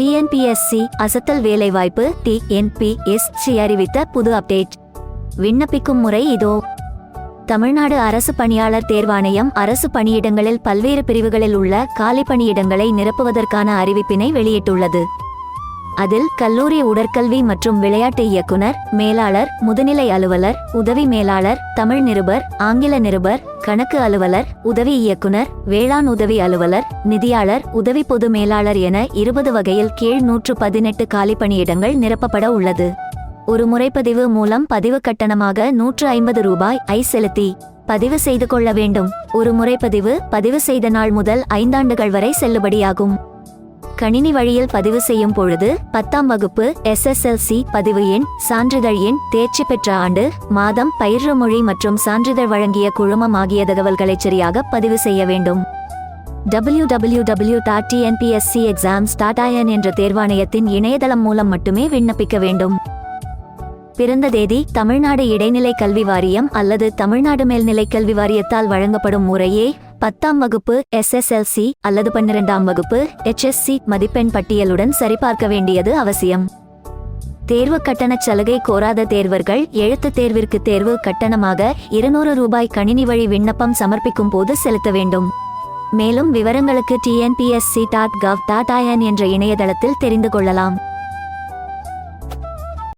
TNPSC அசத்தல் வேலைவாய்ப்பு TNPSC அறிவித்த புது அப்டேட். விண்ணப்பிக்கும் முறை இதோ. தமிழ்நாடு அரசு பணியாளர் தேர்வாணையம் அரசு பணியிடங்களில் பல்வேறு பிரிவுகளில் உள்ள காலி பணியிடங்களை நிரப்புவதற்கான அறிவிப்பினை வெளியிட்டுள்ளது. அதில் கல்லூரி உடற்கல்வி மற்றும் விளையாட்டு இயக்குனர் மேலாளர் முதுநிலை அலுவலர் உதவி மேலாளர் தமிழ் நிருபர் ஆங்கில நிருபர் கணக்கு அலுவலர் உதவி இயக்குனர் வேளாண் உதவி அலுவலர் நிதியாளர் உதவி பொது மேலாளர் என இருபது வகையில் கீழ் நூற்று பதினெட்டு காலி பணியிடங்கள் நிரப்பப்பட உள்ளது. ஒரு முறைப்பதிவு மூலம் பதிவு கட்டணமாக நூற்று ஐம்பது ரூபாய் ஐ செலுத்தி பதிவு செய்து கொள்ள வேண்டும். ஒரு முறைப்பதிவு பதிவு செய்த நாள் முதல் ஐந்தாண்டுகள் வரை செல்லுபடியாகும். கணினி வழியில் பதிவு செய்யும் பொழுது பத்தாம் வகுப்பு எஸ்எஸ்எல்சி பதிவு எண் சான்றிதழ் எண் தேர்ச்சி பெற்ற ஆண்டு மாதம் பயிற்று மொழி மற்றும் சான்றிதழ் வழங்கிய குழுமம் ஆகிய தகவல்களை சரியாக பதிவு செய்ய வேண்டும். W W W dot TNPSC exams dot IN என்ற தேர்வாணையத்தின் இணையதளம் மூலம் மட்டுமே விண்ணப்பிக்க வேண்டும். பிறந்த தேதி தமிழ்நாடு இடைநிலை கல்வி வாரியம் அல்லது தமிழ்நாடு மேல்நிலை கல்வி வாரியத்தால் வழங்கப்படும் முறையே பத்தாம் வகுப்பு எஸ்எஸ்எல்சி அல்லது பன்னிரெண்டாம் வகுப்பு எச்எஸ்சி மதிப்பெண் பட்டியலுடன் சரிபார்க்க வேண்டியது அவசியம். தேர்வு கட்டணச் சலுகை கோராத தேர்வர்கள் எழுத்துத் தேர்விற்கு தேர்வு கட்டணமாக இருநூறு ரூபாய் கணினி வழி விண்ணப்பம் சமர்ப்பிக்கும் போது செலுத்த வேண்டும். மேலும் விவரங்களுக்கு TNPSC dot gov dot IN என்ற இணையதளத்தில் தெரிந்து கொள்ளலாம்.